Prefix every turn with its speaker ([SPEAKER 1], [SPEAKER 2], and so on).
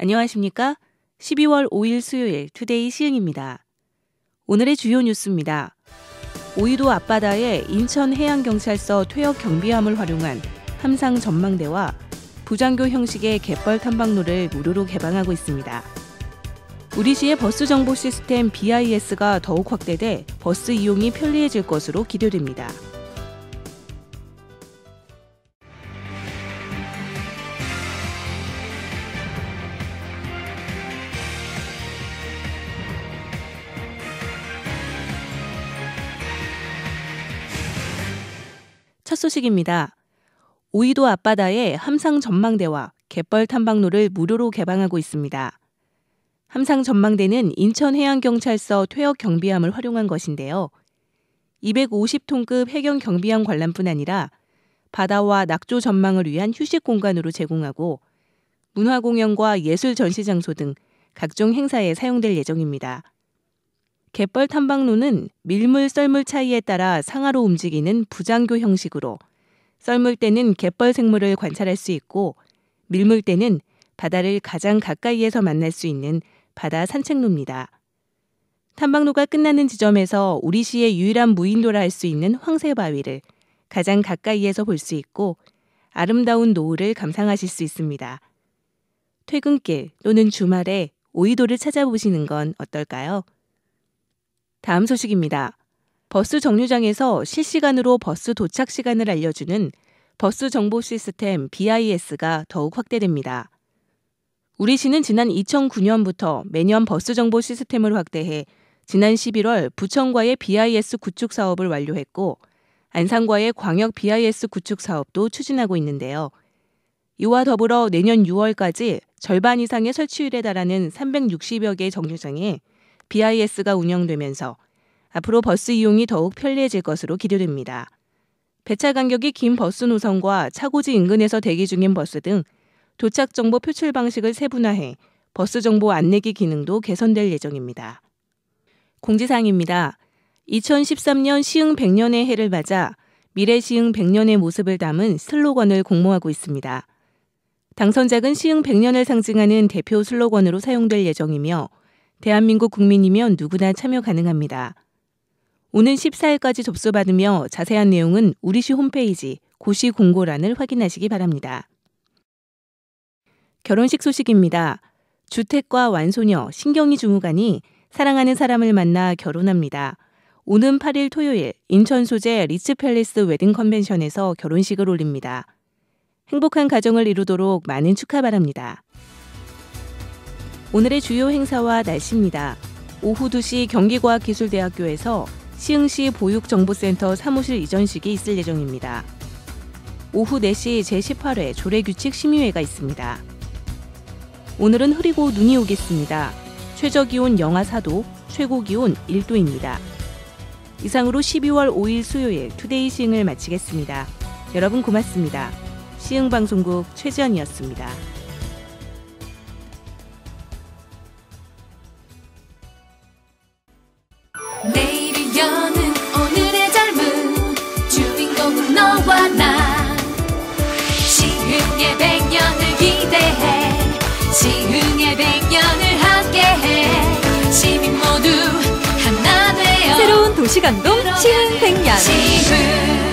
[SPEAKER 1] 안녕하십니까? 12월 5일 수요일 투데이 시흥입니다. 오늘의 주요 뉴스입니다. 오이도 앞바다에 인천해양경찰서 퇴역 경비함을 활용한 함상 전망대와 부장교 형식의 갯벌 탐방로를 무료로 개방하고 있습니다. 우리시의 버스 정보 시스템 BIS가 더욱 확대돼 버스 이용이 편리해질 것으로 기대됩니다. 첫 소식입니다. 오이도 앞바다에 함상 전망대와 갯벌 탐방로를 무료로 개방하고 있습니다. 함상 전망대는 인천해양경찰서 퇴역 경비함을 활용한 것인데요. 250톤급 해경 경비함 관람뿐 아니라 바다와 낙조 전망을 위한 휴식 공간으로 제공하고 문화 공연과 예술 전시 장소 등 각종 행사에 사용될 예정입니다. 갯벌 탐방로는 밀물 썰물 차이에 따라 상하로 움직이는 부장교 형식으로 썰물 때는 갯벌 생물을 관찰할 수 있고 밀물 때는 바다를 가장 가까이에서 만날 수 있는 바다 산책로입니다. 탐방로가 끝나는 지점에서 우리 시의 유일한 무인도라 할 수 있는 황새바위를 가장 가까이에서 볼 수 있고 아름다운 노을을 감상하실 수 있습니다. 퇴근길 또는 주말에 오이도를 찾아보시는 건 어떨까요? 다음 소식입니다. 버스 정류장에서 실시간으로 버스 도착 시간을 알려주는 버스 정보 시스템 BIS가 더욱 확대됩니다. 우리 시는 지난 2009년부터 매년 버스 정보 시스템을 확대해 지난 11월 부천과의 BIS 구축 사업을 완료했고 안산과의 광역 BIS 구축 사업도 추진하고 있는데요. 이와 더불어 내년 6월까지 절반 이상의 설치율에 달하는 360여 개의 정류장에 BIS가 운영되면서 앞으로 버스 이용이 더욱 편리해질 것으로 기대됩니다. 배차 간격이 긴 버스 노선과 차고지 인근에서 대기 중인 버스 등 도착 정보 표출 방식을 세분화해 버스 정보 안내기 기능도 개선될 예정입니다. 공지사항입니다. 2013년 시흥 100년의 해를 맞아 미래 시흥 100년의 모습을 담은 슬로건을 공모하고 있습니다. 당선작은 시흥 100년을 상징하는 대표 슬로건으로 사용될 예정이며 대한민국 국민이면 누구나 참여 가능합니다. 오는 14일까지 접수받으며 자세한 내용은 우리시 홈페이지 고시 공고란을 확인하시기 바랍니다. 결혼식 소식입니다. 주택과 완소녀 신경이 주무관이 사랑하는 사람을 만나 결혼합니다. 오는 8일 토요일 인천 소재 리츠 팰리스 웨딩 컨벤션에서 결혼식을 올립니다. 행복한 가정을 이루도록 많은 축하 바랍니다. 오늘의 주요 행사와 날씨입니다. 오후 2시 경기과학기술대학교에서 시흥시 보육정보센터 사무실 이전식이 있을 예정입니다. 오후 4시 제18회 조례규칙 심의회가 있습니다. 오늘은 흐리고 눈이 오겠습니다. 최저기온 영하 4도, 최고기온 1도입니다. 이상으로 12월 5일 수요일 투데이 시흥을 마치겠습니다. 여러분 고맙습니다. 시흥방송국 최지연이었습니다.
[SPEAKER 2] 내일이 여는 오늘의 젊음 주인공은 너와 나. 시흥의 백년을 기대해 시흥의 백년을 함께해. 시민 모두 하나 되어
[SPEAKER 3] 새로운 도시감동 시흥 백년.
[SPEAKER 2] 시흥